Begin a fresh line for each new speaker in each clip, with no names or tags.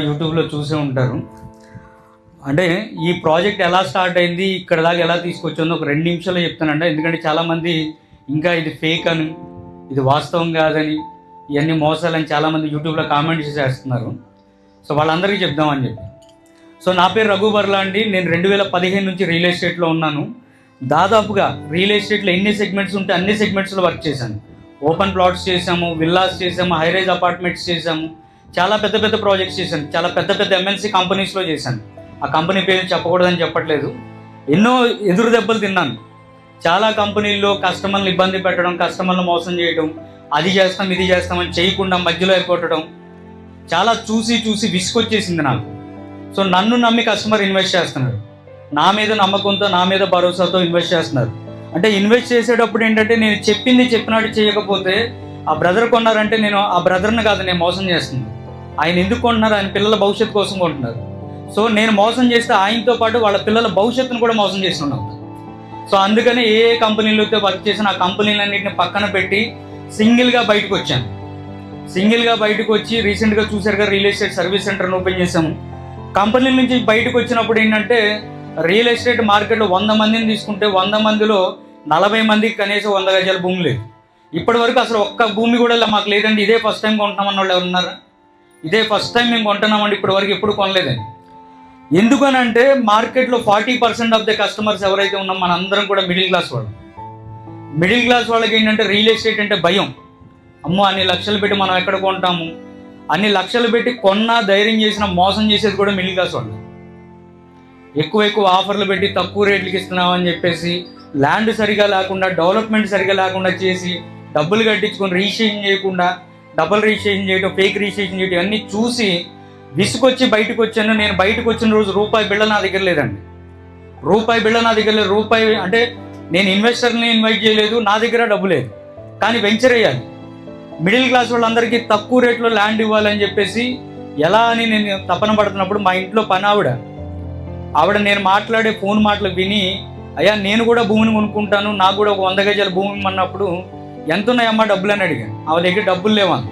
అందరూ యూట్యూబ్లో చూసే ఉంటారు. అంటే ఈ ప్రాజెక్ట్ ఎలా స్టార్ట్ అయింది ఇక్కడ దాకా ఎలా తీసుకొచ్చిందో ఒక రెండు నిమిషాలు చెప్తానండి. ఎందుకంటే చాలామంది ఇంకా ఇది ఫేక్ అని ఇది వాస్తవం కాదని ఇవన్నీ మోసాలని చాలామంది యూట్యూబ్లో కామెంట్స్ చేస్తున్నారు సో వాళ్ళందరికీ చెప్దామని చెప్పి. సో నా పేరు రఘు బర్లా అండి. నేను రెండు వేల పదిహేను నుంచి రియల్ ఎస్టేట్లో ఉన్నాను. దాదాపుగా రియల్ ఎస్టేట్లో ఎన్ని సెగ్మెంట్స్ ఉంటే అన్ని సెగ్మెంట్స్లో వర్క్ చేశాను. ఓపెన్ ప్లాట్స్ చేసాము విల్లాస్ చేసాము హైరైజ్ అపార్ట్మెంట్స్ చేసాము చాలా పెద్ద పెద్ద ప్రాజెక్ట్స్ చేశాను. చాలా పెద్ద పెద్ద ఎంఎన్సీ కంపెనీస్లో చేశాను. ఆ కంపెనీ పేరు చెప్పకూడదని చెప్పట్లేదు. ఎన్నో ఎదురు దెబ్బలు తిన్నాను. చాలా కంపెనీల్లో కస్టమర్లు ఇబ్బంది పెట్టడం కస్టమర్లు మోసం చేయడం అది చేస్తాం ఇది చేస్తామని చేయకుండా మధ్యలో అయిపోవటం చాలా చూసి చూసి విసుకొచ్చేసింది నాకు. సో నన్ను నమ్మి కస్టమర్ ఇన్వెస్ట్ చేస్తున్నారు. నా మీద నమ్మకంతో నా మీద భరోసాతో ఇన్వెస్ట్ చేస్తున్నారు. అంటే ఇన్వెస్ట్ చేసేటప్పుడు ఏంటంటే నేను చెప్పింది చెప్పినట్టు చేయకపోతే ఆ బ్రదర్ కొన్నారంటే నేను ఆ బ్రదర్ని కాదు నేను మోసం చేస్తుంది ఆయన ఎందుకు కొంటున్నారు? ఆయన పిల్లల భవిష్యత్తు కోసం కొంటున్నారు. సో నేను మోసం చేస్తే ఆయనతో పాటు వాళ్ళ పిల్లల భవిష్యత్తును కూడా మోసం చేస్తున్నాను సో అందుకనే ఏ ఏ కంపెనీలతో వర్క్ చేసిన ఆ కంపెనీలన్నింటిని పక్కన పెట్టి సింగిల్గా బయటకు వచ్చాను. సింగిల్గా బయటకు వచ్చి రీసెంట్గా చూసారుగా రియల్ ఎస్టేట్ సర్వీస్ సెంటర్ని ఓపెన్ చేసాము కంపెనీల నుంచి బయటకు వచ్చినప్పుడు ఏంటంటే రియల్ ఎస్టేట్ మార్కెట్లో వంద మందిని తీసుకుంటే వంద మందిలో నలభై మందికి కనీసం వంద గజాల భూమి లేదు. ఇప్పటి వరకు అసలు ఒక్క భూమి కూడా మాకు లేదండి. ఇదే ఫస్ట్ టైం కొంటున్నామన్న వాళ్ళు ఎవరున్నారా? ఇదే ఫస్ట్ టైం మేము కొంటున్నామండి ఇప్పటి వరకు ఎప్పుడు కొనలేదండి. ఎందుకనంటే మార్కెట్లో forty percent of the customers ఎవరైతే ఉన్నాం మనందరం కూడా మిడిల్ క్లాస్ వాళ్ళు. మిడిల్ క్లాస్ వాళ్ళకి ఏంటంటే రియల్ ఎస్టేట్ అంటే భయం. అమ్మో అన్ని లక్షలు పెట్టి మనం ఎక్కడ కొంటాము? అన్ని లక్షలు పెట్టి కొన్నా ధైర్యం చేసిన మోసం చేసేది కూడా మిడిల్ క్లాస్ వాళ్ళు. ఎక్కువ ఎక్కువ ఆఫర్లు పెట్టి తక్కువ రేట్లకి ఇస్తున్నామని చెప్పేసి ల్యాండ్ సరిగా లేకుండా డెవలప్మెంట్ సరిగా లేకుండా చేసి డబ్బులు కట్టించుకొని రిజిస్ట్రేషన్ చేయకుండా డబుల్ రిజిస్ట్రేషన్ చేయడం ఫేక్ రిజిస్ట్రేషన్ చేయడం అన్నీ చూసి విసుకొచ్చి బయటకు వచ్చాను. నేను బయటకు వచ్చిన రోజు రూపాయి బిళ్ళ నా దగ్గర లేదండి. రూపాయి బిళ్ళ నా దగ్గర లేదు. రూపాయి అంటే నేను ఇన్వెస్టర్ని ఇన్వైట్ చేయలేదు. నా దగ్గర డబ్బు లేదు. కానీ వెంచర్ వేయాలి. మిడిల్ క్లాస్ వాళ్ళందరికీ తక్కువ రేట్లో ల్యాండ్ ఇవ్వాలని చెప్పేసి ఎలా అని నేను తపన పడుతున్నప్పుడు మా ఇంట్లో పని ఆవిడ ఆవిడ నేను మాట్లాడే ఫోన్ మాటలు విని అయ్యా నేను కూడా భూమిని కొనుక్కుంటాను. నాకు కూడా ఒక వంద గజాల భూమి అన్నప్పుడు ఎంత ఉన్నాయమ్మా డబ్బులు అని అడిగాను ఆవిడ దగ్గర డబ్బులు లేవని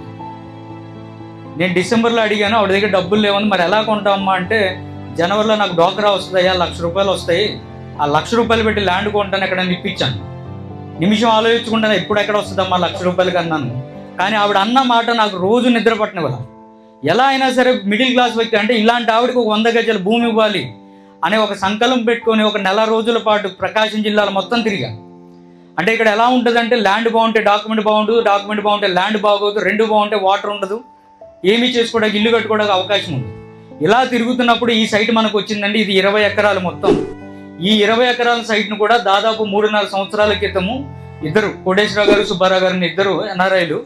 నేను డిసెంబర్లో అడిగాను ఆవిడ దగ్గర డబ్బులు లేవని మరి ఎలా కొంటామమ్మా అంటే జనవరిలో నాకు డోకరా వస్తుంది అయ్యా లక్ష రూపాయలు వస్తాయి. ఆ లక్ష రూపాయలు పెట్టి ల్యాండ్ కొంటాను ఎక్కడ ఇప్పించాను. నిమిషం ఆలోచించుకుంటాను ఎప్పుడు ఎక్కడ వస్తుందమ్మా లక్ష రూపాయలకి అన్నాను. కానీ ఆవిడ అన్న మాట నాకు రోజు నిద్ర పట్టినవల ఎలా అయినా సరే మిడిల్ క్లాస్ వ్యక్తి అంటే ఇలాంటి ఆవిడకి ఒక వంద గజల భూమి ఇవ్వాలి అనే ఒక సంకల్పం పెట్టుకొని ఒక నెల రోజుల పాటు ప్రకాశం జిల్లాలో మొత్తం తిరిగాను అంటే ఇక్కడ ఎలా ఉంటుందంటే ల్యాండ్ బాగుంటే డాక్యుమెంట్ బాగుండదు డాక్యుమెంట్ బాగుంటే ల్యాండ్ బాగోదు రెండు బాగుంటే వాటర్ ఉండదు. ఏమీ చేసుకోవడానికి ఇల్లు కట్టుకోవడానికి అవకాశం ఉంది ఇలా తిరుగుతున్నప్పుడు ఈ సైట్ మనకు వచ్చిందండి ఇది ఇరవై ఎకరాలు మొత్తం. ఈ ఇరవై ఎకరాల సైట్ను కూడా దాదాపు మూడున్నర సంవత్సరాల క్రితము ఇద్దరు కోటేశ్వరరావు గారు సుబ్బారావు గారిని ఇద్దరు ఎన్ఆర్ఐలు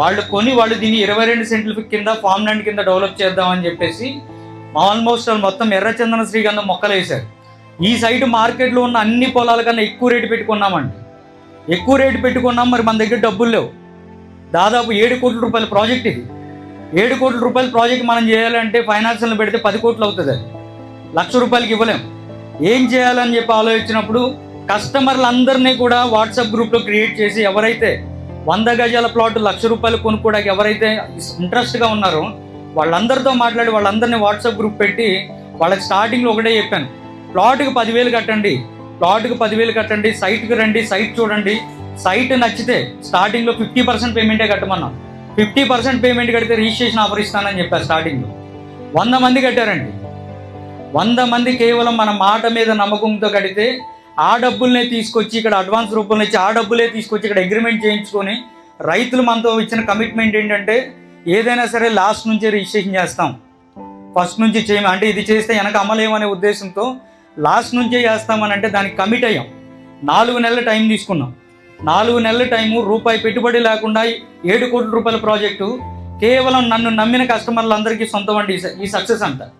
వాళ్ళు కొని వాళ్ళు దీన్ని ఇరవై రెండు సెంట్ల కింద ఫామ్ ల్యాండ్ కింద డెవలప్ చేద్దామని చెప్పేసి ఆల్మోస్ట్ వాళ్ళు మొత్తం ఎర్రచందన శ్రీగంధం మొక్కలు వేశారు. ఈ సైట్ మార్కెట్లో ఉన్న అన్ని పొలాల కన్నా ఎక్కువ రేటు పెట్టుకున్నామండి ఎక్కువ రేటు పెట్టుకున్నాం మరి మన దగ్గర డబ్బులు లేవు. దాదాపు ఏడు కోట్ల రూపాయల ప్రాజెక్ట్ ఇది. ఏడు కోట్ల రూపాయల ప్రాజెక్ట్ మనం చేయాలంటే ఫైనాన్షియల్ని పెడితే పది కోట్లు అవుతుంది అది. లక్ష రూపాయలకి ఇవ్వలేం. ఏం చేయాలని చెప్పి ఆలోచించినప్పుడు కస్టమర్లు అందరినీ కూడా వాట్సాప్ గ్రూప్లో క్రియేట్ చేసి ఎవరైతే వంద గజాల ప్లాట్ లక్ష రూపాయలు కొనుక్కోవడానికి ఎవరైతే ఇంట్రెస్ట్గా ఉన్నారో వాళ్ళందరితో మాట్లాడి వాళ్ళందరినీ వాట్సాప్ గ్రూప్ పెట్టి వాళ్ళకి స్టార్టింగ్లో ఒకటే చెప్పాను. ప్లాట్కి పదివేలు కట్టండి. ప్లాట్కి పదివేలు కట్టండి సైట్కి రండి సైట్ చూడండి. సైట్ నచ్చితే స్టార్టింగ్లో ఫిఫ్టీ పర్సెంట్ పేమెంటే కట్టమన్నాం. ఫిఫ్టీ పర్సెంట్ పేమెంట్ కడితే రిజిస్ట్రేషన్ ఆఫర్ ఇస్తానని చెప్పారు స్టార్టింగ్లో. వంద మంది కట్టారండి. వంద మంది కేవలం మన మాట మీద నమ్మకంతో కడితే ఆ డబ్బుల్నే తీసుకొచ్చి ఇక్కడ అడ్వాన్స్ రూపంలో ఇచ్చి ఆ డబ్బులే తీసుకొచ్చి ఇక్కడ అగ్రిమెంట్ చేయించుకొని రైతులు మనతో ఇచ్చిన కమిట్మెంట్ ఏంటంటే ఏదైనా సరే లాస్ట్ నుంచే రిజిస్ట్రేషన్ చేస్తాం. ఫస్ట్ నుంచి చేయము అంటే ఇది చేస్తే వెనక అమలేమనే ఉద్దేశంతో లాస్ట్ నుంచే చేస్తామని అంటే దానికి కమిట్ అయ్యాం. నాలుగు నెలల టైం తీసుకున్నాం. నాలుగు నెలల టైము రూపాయి పెట్టుబడి లేకుండా ఏడు కోట్ల రూపాయల ప్రాజెక్టు కేవలం నన్ను నమ్మిన కస్టమర్లందరికీ సొంతం అండి ఈ సక్సెస్ అంతా.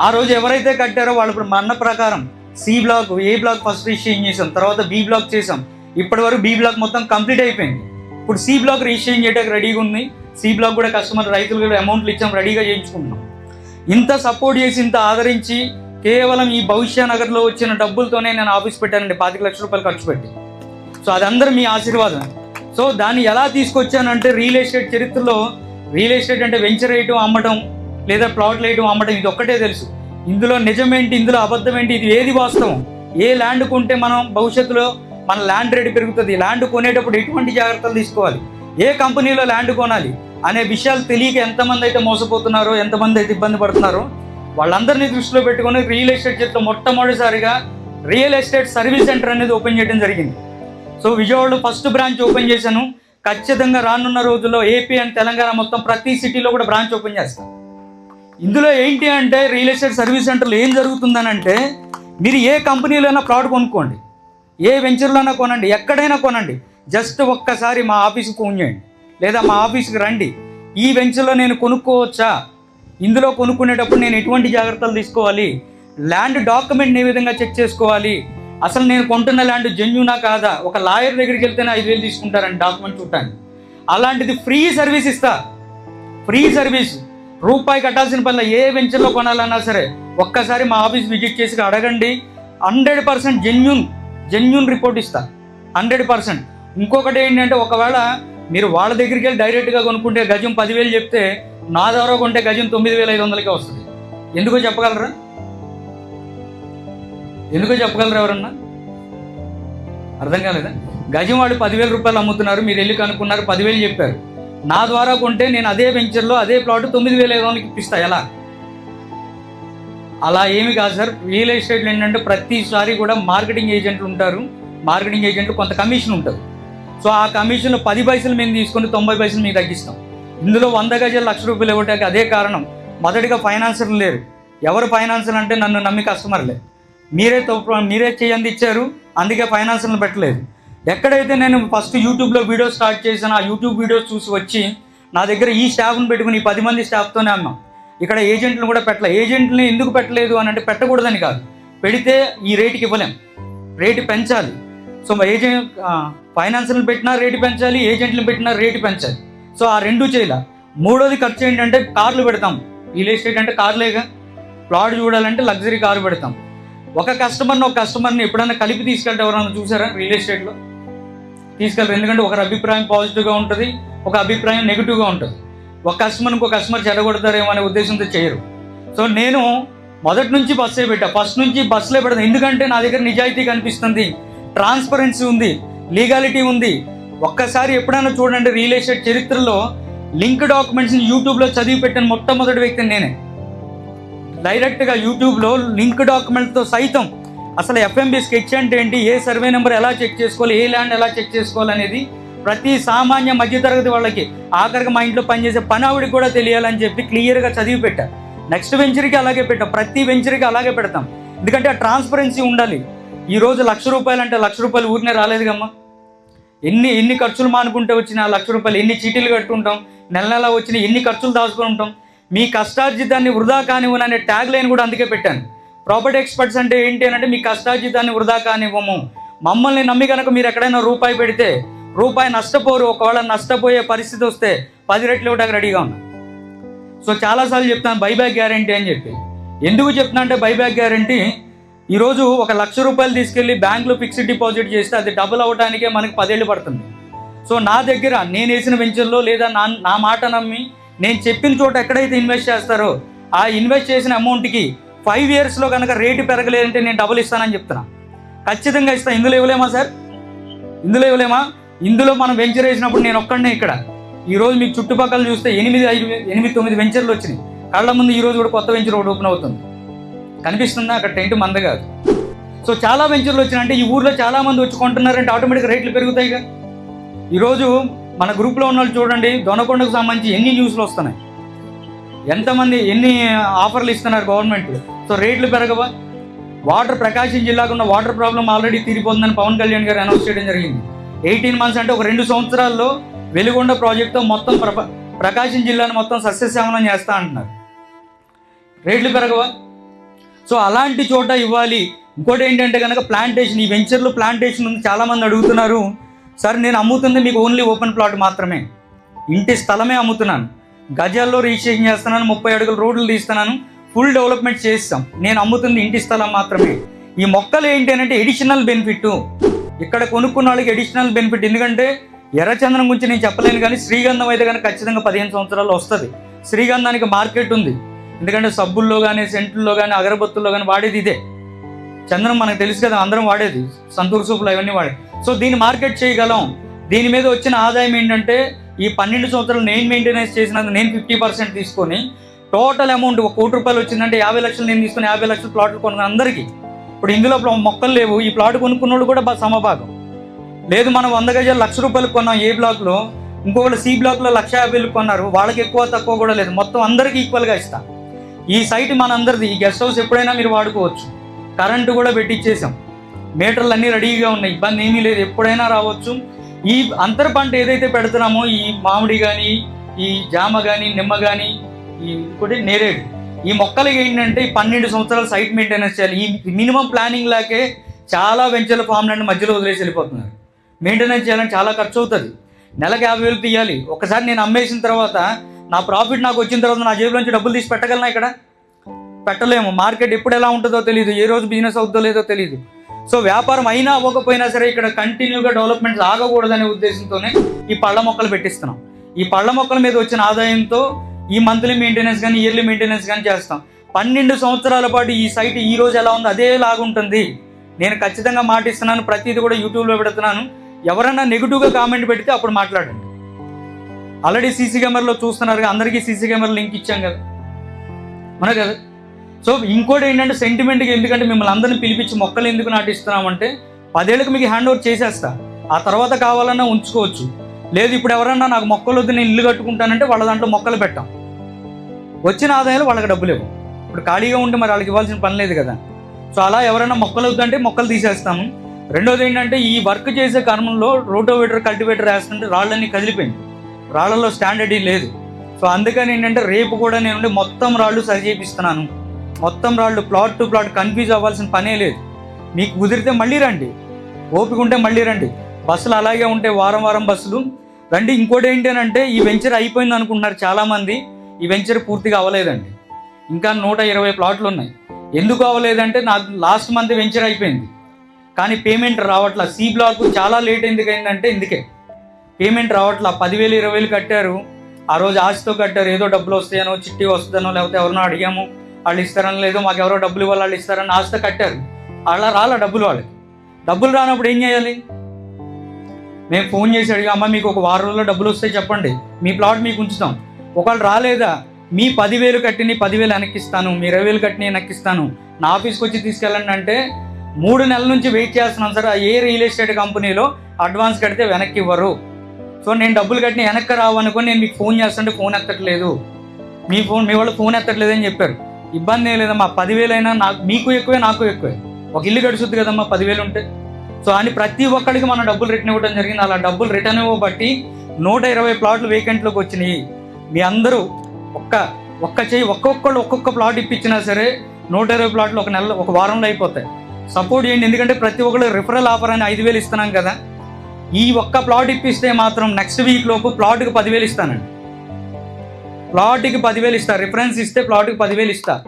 ఆ రోజు ఎవరైతే కట్టారో వాళ్ళు ఇప్పుడు మన ప్రకారం C block A block first registration చేసాం. తర్వాత బి బ్లాక్ చేసాం. ఇప్పటి వరకు బి బ్లాక్ మొత్తం కంప్లీట్ అయిపోయింది. ఇప్పుడు సి బ్లాక్ రిజిస్ట్రేషన్ చేయడానికి రెడీగా ఉంది. సి బ్లాక్ కూడా కస్టమర్ రైతులు కూడా అమౌంట్లు ఇచ్చాం రెడీగా చేయించుకుంటున్నాం. ఇంత సపోర్ట్ చేసి ఇంత ఆదరించి కేవలం ఈ భవిష్య నగర్లో వచ్చిన డబ్బులతోనే నేను ఆఫీస్ పెట్టానండి. పాతిక లక్షల రూపాయలు ఖర్చు పెట్టి. సో అదందరూ మీ ఆశీర్వాదం. సో దాన్ని ఎలా తీసుకొచ్చానంటే రియల్ ఎస్టేట్ చరిత్రలో రియల్ ఎస్టేట్ అంటే వెంచర్ వేయటం అమ్మటం లేదా ప్లాట్లు వేయటం అమ్మటం ఇది ఒక్కటే తెలుసు. ఇందులో నిజమేంటి ఇందులో అబద్ధం ఏంటి ఇది ఏది వాస్తవం? ఏ ల్యాండ్ కొంటే మనం భవిష్యత్తులో మన ల్యాండ్ రేట్ పెరుగుతుంది. ల్యాండ్ కొనేటప్పుడు ఎటువంటి జాగ్రత్తలు తీసుకోవాలి? ఏ కంపెనీలో ల్యాండ్ కొనాలి? అనే విషయాలు తెలియక ఎంతమంది అయితే మోసపోతున్నారో ఎంతమంది అయితే ఇబ్బంది పడుతున్నారో వాళ్ళందరినీ దృష్టిలో పెట్టుకొని రియల్ ఎస్టేట్ చేతిలో మొట్టమొదటిసారిగా రియల్ ఎస్టేట్ సర్వీస్ సెంటర్ అనేది ఓపెన్ చేయడం జరిగింది. సో విజయవాడలో ఫస్ట్ బ్రాంచ్ ఓపెన్ చేశాను. ఖచ్చితంగా రానున్న రోజుల్లో ఏపీ అండ్ తెలంగాణ మొత్తం ప్రతి సిటీలో కూడా బ్రాంచ్ ఓపెన్ చేస్తాం. ఇందులో ఏంటి అంటే రియల్ ఎస్టేట్ సర్వీస్ సెంటర్లో ఏం జరుగుతుందని అంటే మీరు ఏ కంపెనీలోనైనా ప్లాట్ కొనుక్కోండి. ఏ వెంచర్లోనైనా కొనండి. ఎక్కడైనా కొనండి. జస్ట్ ఒక్కసారి మా ఆఫీస్కి ఫోన్ చేయండి. లేదా మా ఆఫీస్కి రండి. ఈ వెంచర్లో నేను కొనుక్కోవచ్చా? ఇందులో కొనుక్కునేటప్పుడు నేను ఎటువంటి జాగ్రత్తలు తీసుకోవాలి? ల్యాండ్ డాక్యుమెంట్ని ఏ విధంగా చెక్ చేసుకోవాలి? అసలు నేను కొంటున్న ల్యాండ్ జెన్యునా కాదా? ఒక లాయర్ దగ్గరికి వెళ్తేనే ఐదు వేలు తీసుకుంటారండి డాక్యుమెంట్ చూడటానికి. అలాంటిది ఫ్రీ సర్వీస్ ఇస్తా. Free service. రూపాయి కట్టాల్సిన పనిలో ఏ వెంచర్లో కొనాలన్నా సరే ఒక్కసారి మా ఆఫీస్ విజిట్ చేసి అడగండి. Hundred percent genuine genuine report ఇస్తా. Hundred percent. ఇంకొకటి ఏంటంటే ఒకవేళ మీరు వాళ్ళ దగ్గరికి వెళ్ళి డైరెక్ట్గా కొనుక్కుంటే గజం పదివేలు చెప్తే నా ద్వారా కొంటే గజం తొమ్మిది వేల ఐదు వందలకే వస్తుంది. ఎందుకో చెప్పగలరా? ఎందుకో చెప్పగలరా ఎవరన్నా? అర్థం కాలేదా? గజం వాళ్ళు పదివేల రూపాయలు అమ్ముతున్నారు మీరు వెళ్ళి కనుక్కున్నారు పదివేలు చెప్పారు. నా ద్వారా కొంటే నేను అదే వెంచర్లో అదే ప్లాట్ తొమ్మిది వేల ఐదు వందలకి ఇప్పిస్తా. ఎలా? అలా ఏమి కాదు సార్. రియల్ ఎస్టేట్లో ఏంటంటే ప్రతిసారి కూడా మార్కెటింగ్ ఏజెంట్లు ఉంటారు. మార్కెటింగ్ ఏజెంట్లు కొంత కమిషన్ ఉంటుంది. సో ఆ కమిషన్ పది పైసలు మేము తీసుకొని తొంభై పైసలు మీకు తగ్గిస్తాం. ఇందులో వంద గజాలు లక్ష రూపాయలు ఇవ్వటానికి అదే కారణం. మొదటిగా ఫైనాన్సర్లు లేరు. ఎవరు ఫైనాన్సర్ అంటే నన్ను నమ్మి కస్టమర్లే. మీరే తప్పు మీరే చేయంది ఇచ్చారు అందుకే ఫైనాన్సర్లు పెట్టలేదు. ఎక్కడైతే నేను ఫస్ట్ యూట్యూబ్లో వీడియో స్టార్ట్ చేసాను ఆ యూట్యూబ్ వీడియోస్ చూసి వచ్చి నా దగ్గర ఈ స్టాఫ్ని పెట్టుకుని ఈ పది మంది స్టాఫ్తోనే అన్నాం. ఇక్కడ ఏజెంట్లు కూడా పెట్టలే. ఏజెంట్ని ఎందుకు పెట్టలేదు అని అంటే పెట్టకూడదని కాదు. పెడితే ఈ రేటుకి ఇవ్వలేం. రేటు పెంచాలి. సో ఏజెంట్ ఫైనాన్సర్లు పెట్టినా రేటు పెంచాలి ఏజెంట్లు పెట్టినా రేటు పెంచాలి. సో ఆ రెండు చేయాల. మూడోది ఖర్చు ఏంటంటే కార్లు పెడతాం. రియల్ ఎస్టేట్ అంటే కార్లేగా ప్లాట్ చూడాలంటే లగ్జరీ కారు పెడతాం. ఒక కస్టమర్ని ఒక కస్టమర్ని ఎప్పుడైనా కలిపి తీసుకెళ్తే ఎవరైనా చూసారా రియల్ ఎస్టేట్లో తీసుకెళ్ళరు ఎందుకంటే ఒకరి అభిప్రాయం పాజిటివ్గా ఉంటుంది ఒక అభిప్రాయం నెగిటివ్గా ఉంటుంది. ఒక కస్టమర్ ఇంకో కస్టమర్ చెడగొడతారేమో అనే ఉద్దేశంతో చేయరు. సో నేను మొదటి నుంచి బస్సే పెట్టా. ఫస్ట్ నుంచి బస్సులే పెడతాను ఎందుకంటే నా దగ్గర నిజాయితీ కనిపిస్తుంది ట్రాన్స్పరెన్సీ ఉంది లీగాలిటీ ఉంది. ఒక్కసారి ఎప్పుడైనా చూడండి రియల్ ఎస్టేట్ చరిత్రలో లింక్ డాక్యుమెంట్స్ని యూట్యూబ్లో చదివి పెట్టిన మొట్టమొదటి వ్యక్తి నేనే. డైరెక్ట్గా యూట్యూబ్లో లింక్ డాక్యుమెంట్తో సైతం అసలు ఎఫ్ఎంబి స్కెచ్ అంటే ఏంటి ఏ సర్వే నెంబర్ ఎలా చెక్ చేసుకోవాలి ఏ ల్యాండ్ ఎలా చెక్ చేసుకోవాలి అనేది ప్రతి సామాన్య మధ్యతరగతి వాళ్ళకి ఆఖరికి మా ఇంట్లో పనిచేసే పని కూడా తెలియాలని చెప్పి క్లియర్గా చదివి పెట్టా. నెక్స్ట్ వెంచర్కి అలాగే పెట్టాం. ప్రతి వెంచర్కి అలాగే పెడతాం. ఎందుకంటే ఆ ట్రాన్స్పరెన్సీ ఉండాలి. ఈ రోజు లక్ష రూపాయలు అంటే లక్ష రూపాయలు ఊరినే రాలేదు కమ్మా ఎన్ని ఎన్ని ఖర్చులు మానుకుంటే వచ్చిన లక్ష రూపాయలు ఎన్ని చీటీలు కట్టుకుంటాం నెల నెల వచ్చిన ఎన్ని ఖర్చులు దాచుకుని ఉంటాం మీ కష్టార్జితాన్ని వృధా కానివ్వను అనే ట్యాగ్ లైన్ కూడా అందుకే పెట్టాను. ప్రాపర్టీ ఎక్స్పర్ట్స్ అంటే ఏంటి అని అంటే మీ కష్టార్జితాన్ని వృధా కానివ్వము. మమ్మల్ని నమ్మి కనుక మీరు ఎక్కడైనా రూపాయి పెడితే రూపాయి నష్టపోరు ఒకవేళ నష్టపోయే పరిస్థితి వస్తే పది రెట్లు ఇవ్వడానికి రెడీగా ఉన్నా. సో చాలాసార్లు చెప్తాను బైబ్యాక్ గ్యారంటీ అని చెప్పి. ఎందుకు చెప్తున్నా అంటే బైబ్యాక్ గ్యారంటీ ఈరోజు ఒక లక్ష రూపాయలు తీసుకెళ్ళి బ్యాంకులో ఫిక్స్డ్ డిపాజిట్ చేస్తే అది డబుల్ అవ్వడానికే మనకి పదేళ్ళు పడుతుంది. సో నా దగ్గర నేను వేసిన వెంచర్లో లేదా నా నా మాట నమ్మి నేను చెప్పిన చోట ఎక్కడైతే ఇన్వెస్ట్ చేస్తారో ఆ ఇన్వెస్ట్ చేసిన అమౌంట్కి ఫైవ్ ఇయర్స్లో కనుక రేటు పెరగలేదంటే నేను డబుల్ ఇస్తానని చెప్తున్నా. ఖచ్చితంగా ఇస్తాను ఇందులో ఇవ్వలేమా సార్? ఇందులో ఇవ్వలేమా? ఇందులో మనం వెంచర్ వేసినప్పుడు నేను ఒక్కడనే ఇక్కడ. ఈరోజు మీకు చుట్టుపక్కల చూస్తే ఎనిమిది ఐదు ఎనిమిది తొమ్మిది వెంచర్లు వచ్చినాయి. కళ్ళ ముందు ఈరోజు కూడా కొత్త వెంచర్ ఒకటి ఓపెన్ అవుతుంది. కనిపిస్తుందా? అక్కడ టెంట్ మంద కాదు. సో చాలా వెంచర్లు వచ్చినాయంటే ఈ ఊర్లో చాలా మంది వచ్చి కొంటున్నారంటే ఆటోమేటిక్ రేట్లు పెరుగుతాయిగా. ఈరోజు మన గ్రూప్లో ఉన్న వాళ్ళు చూడండి దొనకొండకు సంబంధించి ఎన్ని న్యూస్లు వస్తున్నాయి? ఎంతమంది ఎన్ని ఆఫర్లు ఇస్తున్నారు గవర్నమెంట్ సో రేట్లు పెరగవా? వాటర్ ప్రకాశం జిల్లాకు ఉన్న వాటర్ ప్రాబ్లం ఆల్రెడీ తీరిపోతుందని పవన్ కళ్యాణ్ గారు అనౌన్స్ చేయడం జరిగింది. ఎయిటీన్ మంత్స్ అంటే ఒక రెండు సంవత్సరాల్లో వెలుగొండ ప్రాజెక్టుతో మొత్తం ప్రకాశం జిల్లాను మొత్తం సస్యశ్యామలం చేస్తా అంటున్నారు. రేట్లు పెరగవా? సో అలాంటి చోట ఇవ్వాలి. ఇంకోటి ఏంటంటే కనుక ప్లాంటేషన్ ఈ వెంచర్లో ప్లాంటేషన్ ఉంది చాలామంది అడుగుతున్నారు. సార్ నేను అమ్ముతుంది మీకు ఓన్లీ ఓపెన్ ప్లాట్ మాత్రమే. ఇంటి స్థలమే అమ్ముతున్నాను. గజాల్లో రిజిస్ట్రేషన్ చేస్తున్నాను ముప్పై అడుగుల రోడ్లు తీస్తున్నాను ఫుల్ డెవలప్మెంట్ చేస్తాం. నేను అమ్ముతుంది ఇంటి స్థలం మాత్రమే. ఈ మొక్కలు ఏంటి అంటే ఎడిషనల్ బెనిఫిట్ ఇక్కడ కొనుక్కున్న వాళ్ళకి ఎడిషనల్ బెనిఫిట్ ఎందుకంటే ఎర్రచందనం గురించి నేను చెప్పలేను కానీ శ్రీగంధం అయితే కనుక ఖచ్చితంగా పదిహేను సంవత్సరాలు వస్తుంది. శ్రీగంధానికి మార్కెట్ ఉంది. ఎందుకంటే సబ్బుల్లో కానీ సెంట్ల్లో కానీ అగరబత్తుల్లో కానీ వాడేది ఇదే. చంద్రం మనకు తెలుసు కదా అందరం వాడేది. సంతూర్ సూపులు అవన్నీ వాడే. సో దీన్ని మార్కెట్ చేయగలం. దీని మీద వచ్చిన ఆదాయం ఏంటంటే ఈ పన్నెండు సంవత్సరాలు నేను మెయింటెనెన్స్ చేసినందుకు నేను ఫిఫ్టీ పర్సెంట్ తీసుకొని టోటల్ అమౌంట్ ఒక కోటి రూపాయలు వచ్చిందంటే యాభై లక్షలు నేను తీసుకుని యాభై లక్షలు ప్లాట్లు కొనుక్కున్న అందరికీ. ఇప్పుడు ఇందులో మొక్కలు లేవు. ఈ ప్లాట్ కొనుక్కున్నోళ్ళు కూడా సమభాగం. లేదు మనం వంద గజాలు లక్ష రూపాయలు కొన్నాం ఏ బ్లాక్లో ఇంకొకటి సి బ్లాక్లో లక్ష యాభైలు కొన్నారు. వాళ్ళకి ఎక్కువ తక్కువ కూడా లేదు. మొత్తం అందరికీ ఈక్వల్గా ఇస్తా. ఈ సైట్ మనందరిది. ఈ గెస్ట్ హౌస్ ఎప్పుడైనా మీరు వాడుకోవచ్చు. కరెంటు కూడా పెట్టించేసాం మీటర్లు అన్నీ రెడీగా ఉన్నాయి. ఇబ్బంది ఏమీ లేదు. ఎప్పుడైనా రావచ్చు. ఈ అంతర పంట ఏదైతే పెడుతున్నామో ఈ మామిడి కానీ ఈ జామ కానీ నిమ్మ కానీ ఈ ఇంకోటి నేరేడు. ఈ మొక్కలకి ఏంటంటే ఈ పన్నెండు సంవత్సరాలు సైట్ మెయింటెనెన్స్ చేయాలి. ఈ మినిమం ప్లానింగ్ లాకే చాలా వెంచర్ల ఫామ్ ల్యాండ్ మధ్యలో వదిలేసి వెళ్ళిపోతున్నారు. మెయింటెనెన్స్ చేయాలని చాలా ఖర్చు అవుతుంది. నెలకు యాభై వేలు తీయాలి. ఒకసారి నేను అమ్మేసిన తర్వాత నా ప్రాఫిట్ నాకు వచ్చిన తర్వాత నా జేబులో నుంచి డబ్బులు తీసి పెట్టగలనా ఇక్కడ? పెట్టలేము. మార్కెట్ ఎప్పుడు ఎలా ఉంటుందో తెలియదు ఏ రోజు బిజినెస్ అవుతుందో లేదో తెలియదు సో వ్యాపారం అయినా అవ్వకపోయినా సరే ఇక్కడ కంటిన్యూగా డెవలప్మెంట్ ఆగకూడదనే ఉద్దేశంతోనే ఈ పళ్ళ మొక్కలు పెట్టిస్తున్నాం. ఈ పళ్ళ మొక్కల మీద వచ్చిన ఆదాయంతో ఈ మంత్లీ మెయింటెనెన్స్ కానీ ఇయర్లీ మెయింటెనెన్స్ కానీ చేస్తాం. పన్నెండు సంవత్సరాల పాటు ఈ సైట్ ఈ రోజు ఎలా ఉందో అదే లాగుంటుంది నేను ఖచ్చితంగా మాటిస్తున్నాను. ప్రతిదీ కూడా యూట్యూబ్లో పెడుతున్నాను. ఎవరైనా నెగిటివ్గా కామెంట్ పెడితే అప్పుడు మాట్లాడండి. ఆల్రెడీ సీసీ కెమెరాలో చూస్తున్నారు అందరికీ సీసీ కెమెరా లింక్ ఇచ్చాం కదా. మన కదా? సో ఇంకోటి ఏంటంటే సెంటిమెంట్కి ఎందుకంటే మిమ్మల్ని అందరిని పిలిపించి మొక్కలు ఎందుకు నాటిస్తున్నామంటే పదేళ్ళకి మీకు హ్యాండ్ ఓవర్ చేసేస్తా. ఆ తర్వాత కావాలన్నా ఉంచుకోవచ్చు. లేదు ఇప్పుడు ఎవరన్నా నాకు మొక్కలు వద్దు నేను ఇల్లు కట్టుకుంటానంటే వాళ్ళ దాంట్లో మొక్కలు పెట్టాం. వచ్చిన ఆదాయాలు వాళ్ళకి డబ్బులు ఇవ్వం. ఇప్పుడు ఖాళీగా ఉంటే మరి వాళ్ళకి ఇవ్వాల్సిన పని లేదు కదా. సో అలా ఎవరైనా మొక్కలు వద్దంటే మొక్కలు తీసేస్తాము. రెండోది ఏంటంటే ఈ వర్క్ చేసే కర్మంలో రోటోవేటర్ కల్టివేటర్ వేస్తుంటే రాళ్ళన్నీ కదిలిపోయింది రాళ్ళలో స్టాండర్డ్ లేదు. సో అందుకని ఏంటంటే రేపు కూడా నేను మొత్తం రాళ్ళు సరి చేపిస్తున్నాను. మొత్తం రాళ్ళు ప్లాట్ టు ప్లాట్ కన్ఫ్యూజ్ అవ్వాల్సిన పనే లేదు. మీకు కుదిరితే మళ్ళీ రండి. ఓపిక ఉంటే మళ్ళీ రండి. బస్సులు అలాగే ఉంటే వారం వారం బస్సులు. రండి ఇంకోటి ఏంటి అని అంటే ఈ వెంచర్ అయిపోయింది అనుకుంటున్నారు చాలామంది. ఈ వెంచర్ పూర్తిగా అవ్వలేదండి. ఇంకా నూట ఇరవై ప్లాట్లు ఉన్నాయి. ఎందుకు అవ్వలేదంటే నాకు లాస్ట్ మంత్ వెంచర్ అయిపోయింది. కానీ పేమెంట్ రావట్లా. సి బ్లాక్ చాలా లేట్ ఎందుకు అయిందంటే ఇందుకే. పేమెంట్ రావట్లా? పదివేలు ఇరవై వేలు కట్టారు. ఆ రోజు ఆశతో కట్టారు. ఏదో డబ్బులు వస్తాయనో చిట్టి వస్తుందనో లేకపోతే ఎవరినో అడిగాము. వాళ్ళు ఇస్తారని లేదో మాకు ఎవరో డబ్బులు ఇవ్వాలి వాళ్ళు ఇస్తారని ఆశతో కట్టారు. అలా రాలా డబ్బులు వాళ్ళకి. డబ్బులు రానప్పుడు ఏం చేయాలి? మేము ఫోన్ చేసి అడిగా అమ్మ మీకు ఒక వారం రోజుల్లో డబ్బులు వస్తాయి చెప్పండి. మీ ప్లాట్ మీకు ఉంచుతాం. ఒకవేళ రాలేదా? మీ పదివేలు కట్టిని పదివేలు వెనక్కిస్తాను. మీ ఇరవై వేలు కట్టిని వెనక్కిస్తాను. నా ఆఫీస్కి వచ్చి తీసుకెళ్ళండి అంటే మూడు నెలల నుంచి వెయిట్ చేస్తున్నాం సార్. ఏ రియల్ ఎస్టేట్ కంపెనీలో అడ్వాన్స్ కడితే వెనక్కి ఇవ్వరు. సో నేను డబ్బులు కట్టిన వెనక్కి రావు అనుకుని నేను మీకు ఫోన్ చేస్తుంటే ఫోన్ ఎత్తట్లేదు. మీ ఫోన్ మీ వాళ్ళు ఫోన్ ఎత్తట్లేదు అని చెప్పారు. ఇబ్బంది ఏం లేదమ్మా పదివేలు అయినా నాకు మీకు ఎక్కువే నాకు ఎక్కువే. ఒక ఇల్లు గడుచుద్ది కదమ్మా పదివేలు ఉంటే. సో అని ప్రతి ఒక్కడికి మనం డబ్బులు రిటర్న్ ఇవ్వడం జరిగింది. అలా డబ్బులు రిటర్న్ ఇవ్వబట్టి నూట ఇరవై ప్లాట్లు వేకెంట్లోకి వచ్చినాయి. మీ అందరూ ఒక్క ఒక్క చేయి ఒక్కొక్కళ్ళు ఒక్కొక్క ప్లాట్ ఇప్పించినా సరే నూట ఇరవై ప్లాట్లు ఒక నెల ఒక వారంలో అయిపోతాయి. సపోర్ట్ చేయండి. ఎందుకంటే ప్రతి ఒక్కళ్ళు రిఫరల్ ఆఫర్ అని ఐదు వేలు ఇస్తున్నాం కదా. ఈ ఒక్క ప్లాట్ ఇప్పిస్తే మాత్రం నెక్స్ట్ వీక్ లోపు ప్లాట్కి పదివేలు ఇస్తానండి. ప్లాట్కి పదివేలు ఇస్తా. రిఫరెన్స్ ఇస్తే ప్లాట్కి పదివేలు ఇస్తా.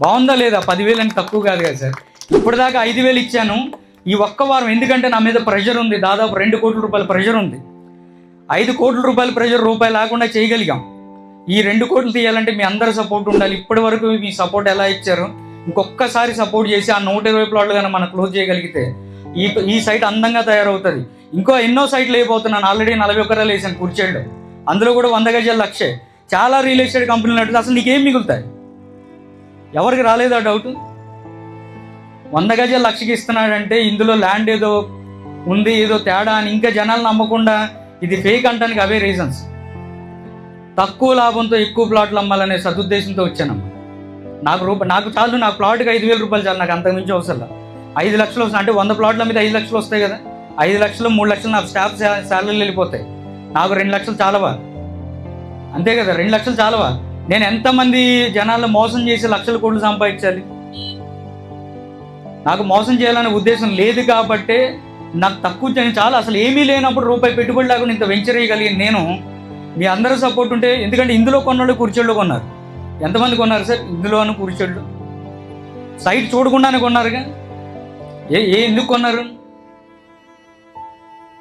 బాగుందా లేదా? పదివేలు అని తక్కువ కాదు కదా సార్. ఇప్పటిదాకా ఐదు వేలు ఇచ్చాను. ఈ ఒక్క వారం ఎందుకంటే నా మీద ప్రెషర్ ఉంది. దాదాపు రెండు కోట్ల రూపాయల ప్రెషర్ ఉంది. ఐదు కోట్ల రూపాయల ప్రెషర్ రూపాయలు లేకుండా చేయగలిగాం. ఈ రెండు కోట్లు తీయాలంటే మీ అందరి సపోర్ట్ ఉండాలి. ఇప్పటి వరకు మీ సపోర్ట్ ఎలా ఇచ్చారు? ఇంకొకసారి సపోర్ట్ చేసి ఆ నూట ఇరవై ప్లాట్లు కానీ మనం క్లోజ్ చేయగలిగితే ఈ ఈ సైట్ అందంగా తయారవుతుంది. ఇంకో ఎన్నో సైట్లు అయిపోతున్నాను ఆల్రెడీ నలభై ఒక్కరాలు వేసాను కుర్చేళ్ళు అందులో కూడా వంద గజాల లక్షే. చాలా రియల్ ఎస్టేట్ కంపెనీలు అంటే అసలు నీకేం మిగులుతాయి? ఎవరికి రాలేదా డౌట్ వంద గజాల లక్షకి ఇస్తున్నాడంటే ఇందులో ల్యాండ్ ఏదో ఉంది ఏదో తేడా అని ఇంకా జనాలు నమ్మకుండా ఇది ఫేక్ అంటానికి అవే రీజన్స్ తక్కువ లాభంతో ఎక్కువ ప్లాట్లు అమ్మాలనే సదుద్దేశంతో వచ్చానమ్మా. నాకు రూప నాకు చాలు నాకు ప్లాట్కి ఐదు వేల రూపాయలు చాలు. నాకు అంతకుమించి అవసరం లేదు. ఐదు లక్షలు అంటే వంద ప్లాట్ల మీద ఐదు లక్షలు వస్తాయి కదా. ఐదు లక్షలు మూడు లక్షలు నాకు స్టాఫ్ శాలరీలు వెళ్ళిపోతాయి. నాకు రెండు లక్షలు చాలవా? అంతే కదా రెండు లక్షలు చాలవా? నేను ఎంతమంది జనాలను మోసం చేసి లక్షల కోట్లు సంపాదించాలి? నాకు మోసం చేయాలనే ఉద్దేశం లేదు కాబట్టే నాకు తక్కువ నేను చాలా. అసలు ఏమీ లేనప్పుడు రూపాయి పెట్టుబడి లేకుండా ఇంత వెంచర్ చేయగలిగిన నేను. మీ అందరూ సపోర్ట్ ఉంటే ఎందుకంటే ఇందులో కొన్నాళ్ళు కుర్చీళ్ళు కొన్నారు. ఎంతమంది కొన్నారు సార్? ఇందులోను కుర్చీళ్ళు. సైట్ చూడకుండానే కొన్నారుగా. ఏ ఏ ఎందుకు కొన్నారు?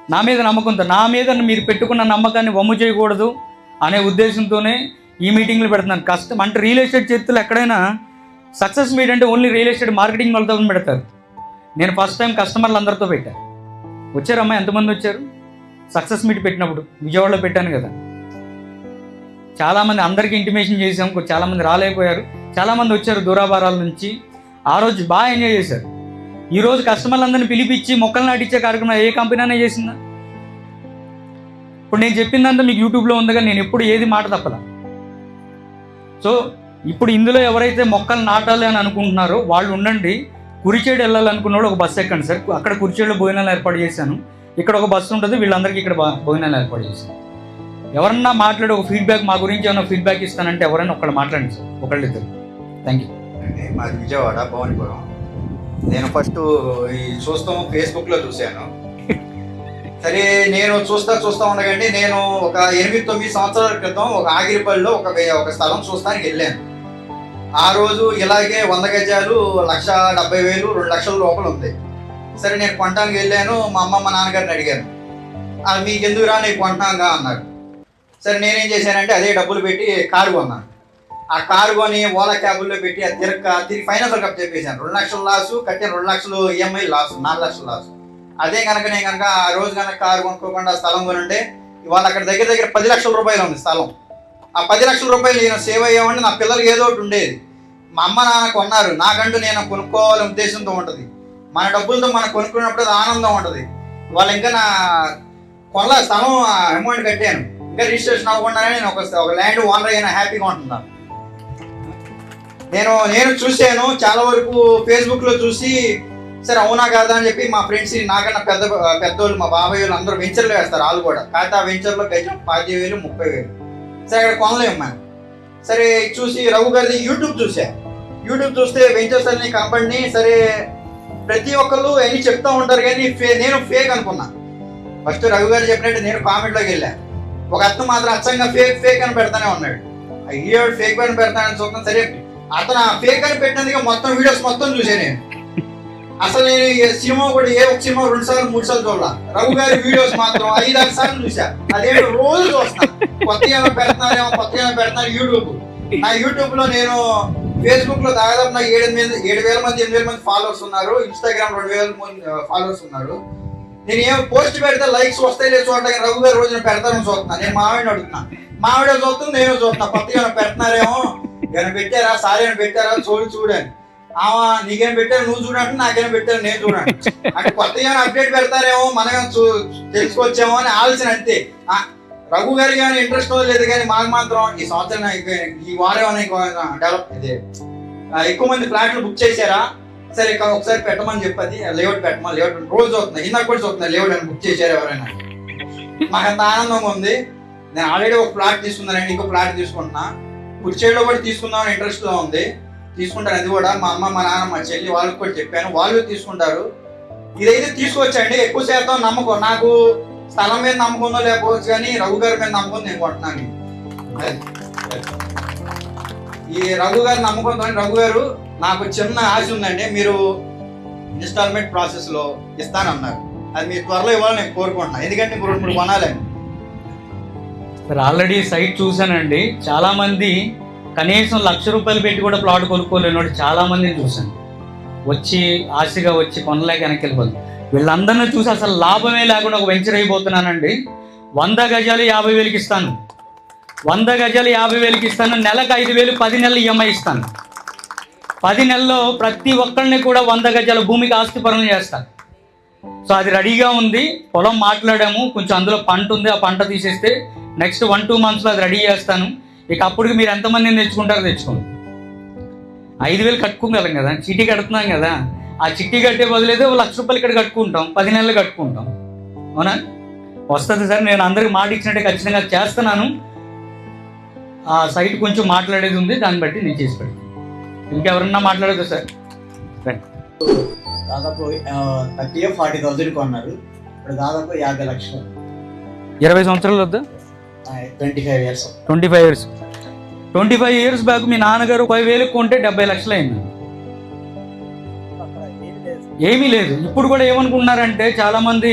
నా మీద నమ్మకంతో నా మీద మీరు పెట్టుకున్న నమ్మకాన్ని వమ్ము చేయకూడదు అనే ఉద్దేశంతోనే ఈ మీటింగ్లు పెడుతున్నాను. కష్టం అంటే రియల్ ఎస్టేట్ చేతులు ఎక్కడైనా సక్సెస్ మీట్ అంటే ఓన్లీ రియల్ ఎస్టేట్ మార్కెటింగ్ వాళ్ళతో పెడతారు. నేను ఫస్ట్ టైం కస్టమర్లు అందరితో పెట్టాను వచ్చారమ్మా ఎంతమంది వచ్చారు? సక్సెస్ మీట్ పెట్టినప్పుడు విజయవాడలో పెట్టాను కదా. చాలామంది అందరికీ ఇంటిమేషన్ చేసాం చాలామంది రాలేకపోయారు. చాలామంది వచ్చారు దూరాభారాల నుంచి. ఆ రోజు బాగా ఎంజాయ్ చేశారు. ఈరోజు కస్టమర్లందరినీ పిలిపించి మొక్కలు నాటించే కార్యక్రమం ఏ కంపెనీ అయినా చేసిందా? ఇప్పుడు నేను చెప్పిందంతా మీకు యూట్యూబ్లో ఉంది కానీ నేను ఎప్పుడు ఏది మాట తప్పదా సో ఇప్పుడు ఇందులో ఎవరైతే మొక్కలు నాటాలి అని అనుకుంటున్నారో వాళ్ళు ఉండండి. కురిచేడు వెళ్ళాలనుకున్నాడు ఒక బస్సు ఎక్కండి సార్. అక్కడ కురిచేడులో భోజనాలు ఏర్పాటు చేశాను. ఇక్కడ ఒక బస్సు ఉంటుంది వీళ్ళందరికీ ఇక్కడ భోజనాలు ఏర్పాటు చేశాను. ఎవరన్నా మాట్లాడి ఒక ఫీడ్బ్యాక్ మా గురించి ఏమైనా ఫీడ్బ్యాక్ ఇస్తానంటే ఎవరైనా ఒకళ్ళు మాట్లాడండి సార్. ఒకళ్ళిద్దరు. థ్యాంక్ యూ
మాది విజయవాడ భవానీపురం. నేను ఫస్ట్ ఈ చూస్తాం ఫేస్బుక్లో చూశాను. సరే నేను చూస్తా చూస్తా ఉండగండి నేను ఒక ఎనిమిది తొమ్మిది సంవత్సరాల క్రితం ఒక ఆగిరిపల్లిలో ఒక ఒక స్థలం చూస్తానికి వెళ్ళాను. ఆ రోజు ఇలాగే వంద గజాలు లక్ష డెబ్బై వేలు రెండు లక్షల లోపల ఉంది. సరే నేను కొంటానికి వెళ్ళాను. మా అమ్మ మా నాన్నగారిని అడిగాను. అది మీకు ఎందుకురా నీకు కొంటాంగా అన్నారు. సరే నేనేం చేశానంటే అదే డబ్బులు పెట్టి కారు కొన్నాను. ఆ కారు కొని ఓలా క్యాబుల్లో పెట్టి ఆ తిరక తిరిగి ఫైనాన్షియల్ కప్ చెప్పేశాను. రెండు లక్షల లాసు కట్టిన రెండు లక్షలు ఈఎంఐ లాసు నాలుగు లక్షల లాసు అదే కనుక నేను కనుక ఆ రోజు కనుక కారు కొనుక్కోకుండా స్థలం కొనుంటే ఇవాళ అక్కడ దగ్గర దగ్గర పది లక్షల రూపాయలు ఉంది స్థలం. ఆ పది లక్షల రూపాయలు నేను సేవ్ అయ్యామంటే నా పిల్లలకి ఏదో ఒకటి ఉండేది. మా అమ్మ నాన్న కొన్నారు నాకంటూ నేను కొనుక్కోవాలనే ఉద్దేశంతో ఉంటుంది. మన డబ్బులతో మనం కొనుక్కున్నప్పుడు అది ఆనందం ఉంటుంది. వాళ్ళు ఇంకా నా కొనల స్థలం అమౌంట్ కట్టాను. ఇంకా రిజిస్ట్రేషన్ అవ్వకుండానే నేను ఒక ల్యాండ్ ఓనర్ అయినా హ్యాపీగా ఉంటున్నాను. నేను నేను చూశాను చాలా వరకు ఫేస్బుక్లో చూసి సరే అవునా కాదా? అని చెప్పి మా ఫ్రెండ్స్ నాకన్నా పెద్ద పెద్దోళ్ళు మా బాబాయ్ వాళ్ళు అందరూ వెంచర్లు వేస్తారు వాళ్ళు కూడా. కాకపోతే ఆ వెంచర్లో గజం పాతి వేలు ముప్పై వేలు. సరే అక్కడ కొనలేము మనం. సరే చూసి రఘు గారిది యూట్యూబ్ చూసా. యూట్యూబ్ చూస్తే వెంచర్స్ అన్ని కంపెనీ సరే ప్రతి ఒక్కళ్ళు అన్ని చెప్తా ఉంటారు కానీ ఫే నేను ఫేక్ అనుకున్నా. ఫస్ట్ రఘు గారు చెప్పినట్టు నేను కామెంట్లోకి వెళ్ళా. ఒక అత్త మాత్రం అచ్చంగా ఫేక్ ఫేక్ అని పెడతానే ఉన్నాడు. అయ్యో ఫేక్ అని పెడతానని చూద్దాం సరే అతను ఫేక్ అని పెట్టినందుకే మొత్తం వీడియోస్ మొత్తం చూసాను నేను. అసలు నేను సినిమా కూడా ఏ ఒక సినిమా రెండు సార్లు మూడు సార్లు చూడాల. రఘు గారి వీడియోస్ మాత్రం ఐదు ఆరు సార్లు చూసా అదేంటో రోజు చూస్తా. కొత్త ఏమో పెడుతున్నారేమో కొత్త ఏమో పెడుతున్నారు యూట్యూబ్. నా యూట్యూబ్లో నేను ఫేస్బుక్లో దాదాపు నాకు ఏడు ఏడు వేల మంది ఎనిమిది వేల మంది ఫాలోవర్స్ ఉన్నారు. ఇన్స్టాగ్రామ్ రెండు వేల మంది ఫాలోవర్స్ ఉన్నారు. నేను ఏం పోస్ట్ పెడితే లైక్స్ వస్తాయి లేదు చూడటానికి రఘు గారు రోజున పెడతానని చూస్తున్నా. నేను మావిడిని అడుగుతున్నా. మావిడ చూస్తుంది నేను చూస్తున్నా. కొత్తగా ఏమైనా పెడుతున్నారేమో ఏమైనా పెట్టారా? సారీ అని పెట్టారా? చూడు చూడని ఆమె నీకేం పెట్టారు నువ్వు చూడండి నాకేం పెట్టారు నేను చూడండి. అంటే కొత్తగా ఏమైనా అప్డేట్ పెడతారేమో మనం చూ తెలుసుకోవచ్చేమో అని ఆలోచన అంతే. రఘు గారి కానీ ఇంట్రెస్ట్ లేదు కానీ మాకు మాత్రం ఈ సంవత్సరం ఈ వారం డెవలప్ ఎక్కువ మంది ఫ్లాట్లు బుక్ చేశారా? సరే ఇక్కడ ఒకసారి పెట్టమని చెప్పది. లేఅవుట్ పెట్టమా? లేఅవుట్ రోజు అవుతుంది ఇందాక కూడా చూస్తుంది లేఅవుట్ అని బుక్ చేశారు ఎవరైనా. మాకు అంత ఆనందంగా ఉంది. నేను ఆల్రెడీ ఒక ప్లాట్ తీసుకున్నానండి ఇంకో ప్లాట్ తీసుకుంటున్నా. కుర్చీలో కూడా తీసుకుందామని ఇంట్రెస్ట్గా ఉంది. తీసుకుంటారు అది కూడా. మా అమ్మ మా నాన్న మా చెల్లి వాళ్ళకి కూడా చెప్పాను. వాళ్ళు తీసుకుంటారు. ఇదైతే తీసుకొచ్చండి. ఎక్కువ శాతం నమ్మకం. నాకు స్థలం మీద నమ్మకం లేకపోవచ్చు కానీ రఘు గారి మీద నమ్మకం నేను కొంటున్నాను. ఈ రఘు గారి నమ్మకంతో రఘు గారు నాకు చిన్న ఆశ ఉందండి. మీరు ఇన్స్టాల్మెంట్ ప్రాసెస్లో ఇస్తానన్నారు. అది మీరు త్వరలో ఇవ్వాలని నేను కోరుకుంటున్నాను ఎందుకంటే ఇప్పుడు రెండు మూడు కొనాలని
సార్ ఆల్రెడీ సైట్ చూశానండి. చాలామంది కనీసం లక్ష రూపాయలు పెట్టి కూడా ప్లాట్ కొనుక్కోలేని వాడు చాలామందిని చూశాను. వచ్చి ఆశగా వచ్చి కొనలేక వెనక్కి వెళ్ళిపోతుంది వీళ్ళందరినీ చూసి అసలు లాభమే లేకుండా ఒక వెంచర్ అయిపోతున్నానండి. వంద గజాలు యాభై వేలకి ఇస్తాను. వంద గజాలు యాభై వేలకి ఇస్తాను. నెలకు ఐదు వేలు పది నెలలు ఈఎంఐ ఇస్తాను. పది నెలల్లో ప్రతి ఒక్కరిని కూడా వంద గజాల భూమికి ఆస్తి పనులు చేస్తాను. సో అది రెడీగా ఉంది. పొలం మాట్లాడాము. కొంచెం అందులో పంట ఉంది. ఆ పంట తీసేస్తే నెక్స్ట్ వన్ టూ మంత్స్లో అది రెడీ చేస్తాను. ఇక అప్పటికి మీరు ఎంతమందిని తెచ్చుకుంటారో తెచ్చుకోండి. ఐదు వేలు కట్టుకోగలం కదా చిట్టి కడుతున్నాం కదా. ఆ చిట్టి కట్టే బదులైతే లక్ష రూపాయలు ఇక్కడ కట్టుకుంటాం పది నెలలు కట్టుకుంటాం. అవునా? వస్తుంది సార్ నేను అందరికి మాట ఇచ్చినట్టే ఖచ్చితంగా చేస్తున్నాను. ఆ సైట్ కొంచెం మాట్లాడేది ఉంది దాన్ని బట్టి నేను చేసి పెడతాను. ఇంకెవరన్నా మాట్లాడదు సార్.
దాదాపు థర్టీ ఫార్టీ థౌసండ్ కొన్నారు. ఇప్పుడు దాదాపు యాభై లక్షలు.
ఇరవై సంవత్సరాలు వద్దా?
Twenty five years
twenty five years twenty five years back మీ నాన్నగారు పది వేలకు కొంటే డెబ్బై లక్షలు అయింది. ఏమీ లేదు. ఇప్పుడు కూడా ఏమనుకుంటున్నారంటే చాలా మంది